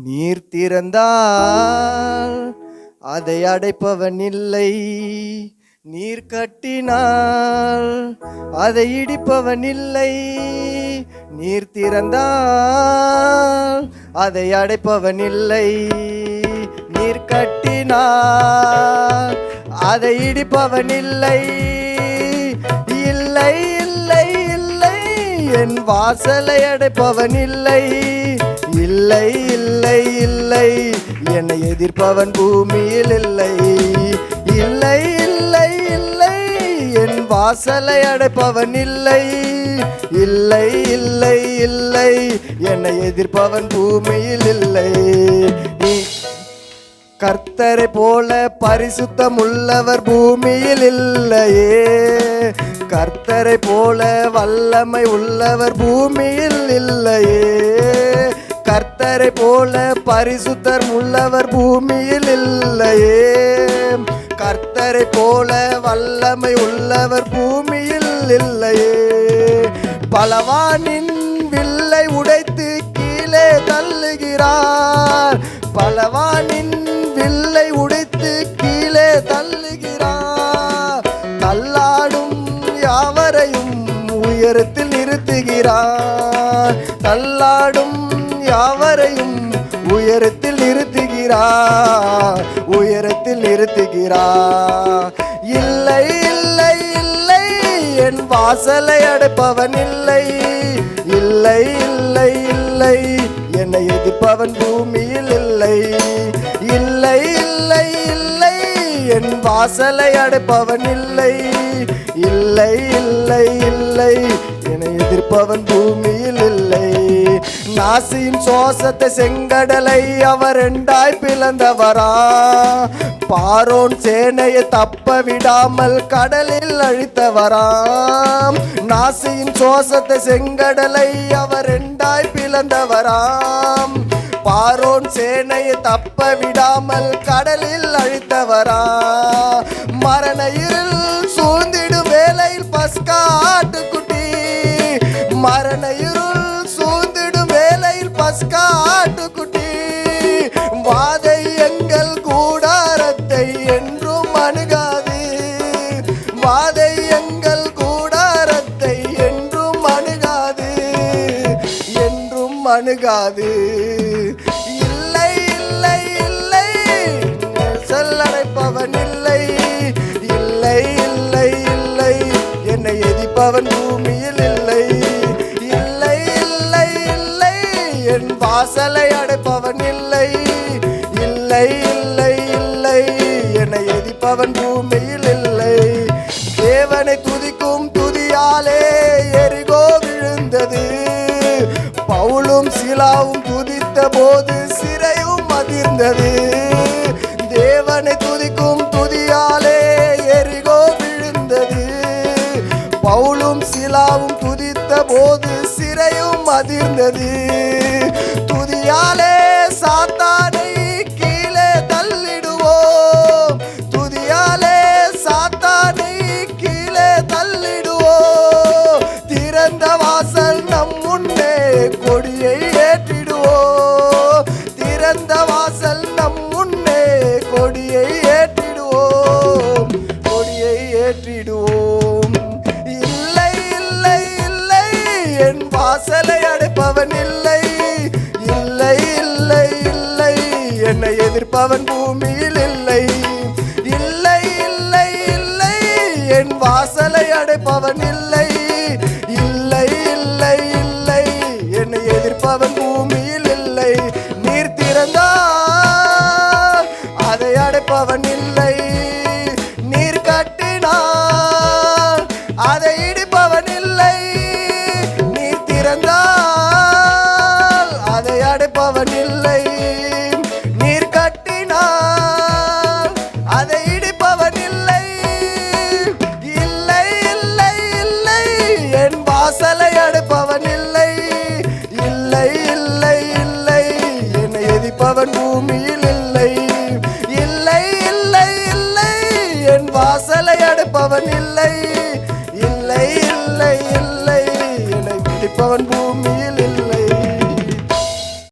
நீர் திறந்தால் அதை அடைப்பவன் இல்லை. நீர் கட்டினால் அதை இடிப்பவன் இல்லை. நீர் திறந்தால் அதை அடைப்பவன் இல்லை. நீர் கட்டினால் அதை இடிப்பவன் இல்லை. இல்லை இல்லை இல்லை என் வாசலை அடைப்பவன் இல்லை. இல்லை இல்லை இல்லை. என்னை எதிர்ப்பவன் பூமியில் இல்லை. இல்லை இல்லை இல்லை. என் வாசலை அடைப்பவன் இல்லை. இல்லை இல்லை இல்லை. என்னை எதிர்ப்பவன் பூமியில் இல்லை. நீ கர்த்தரை போல பரிசுத்தம் உள்ளவர் பூமியில் இல்லையே. கர்த்தரை போல வல்லமை உள்ளவர் பூமியில் இல்லையே. கர்த்தரை போல பரிசுத்தர் உள்ளவர் பூமியில் இல்லையே. கர்த்தரை போல வல்லமை உள்ளவர் பூமியில் இல்லையே. பலவானின் வில்லை உடைத்து கீழே தள்ளுகிறார். பலவானின் வில்லை உடைத்து கீழே தள்ளுகிறார். தள்ளாடும் யாவரையும் உயரத்தில் நிறுத்துகிறார். தள்ளாடும் யாவரையும் உயரத்தில் நிறுத்துகிறார் உயரத்தில் நிறுத்துகிறார் இல்லை இல்லை இல்லை என் வாசலை அடைப்பவன் இல்லை. இல்லை இல்லை இல்லை என்னை எதிர்ப்பவன் பூமியில் இல்லை. இல்லை இல்லை இல்லை என் வாசலை அடைப்பவன் இல்லை. இல்லை இல்லை இல்லை என்னை எதிர்ப்பவன் பூமியில் இல்லை நாசியின் சுவாசத்தை செங்கடலை அவர் ரெண்டாய் பிளந்தவரா. பாரோன் சேனையை தப்ப விடாமல் கடலில் அழித்தவராம். நாசியின் சுவாசத்தை செங்கடலை அவர் ரெண்டாய் பிளந்தவராம். பாரோன் சேனையை தப்ப விடாமல் கடலில் அழித்தவராம். அணுகாது. இல்லை இல்லை இல்லை. செல்லடைப்பவன் இல்லை. இல்லை இல்லை இல்லை. என்னை எதிப்பவன் பூமியில் இல்லை. இல்லை இல்லை இல்லை. என் வாசலை அடைப்பவன் இல்லை. இல்லை இல்லை இல்லை. என்னை எதிப்பவன் பூமியில் இல்லை. தேவனை போது சிறையும் அதிர்ந்தது. துதியாலே சாத்த என்னை பூமியில் இல்லை. இல்லை இல்லை இல்லை என் வாசலை அடைப்பவன் இல்லை. இல்லை இல்லை இல்லை என்னை எதிர்ப்பவன் அவன் இல்லை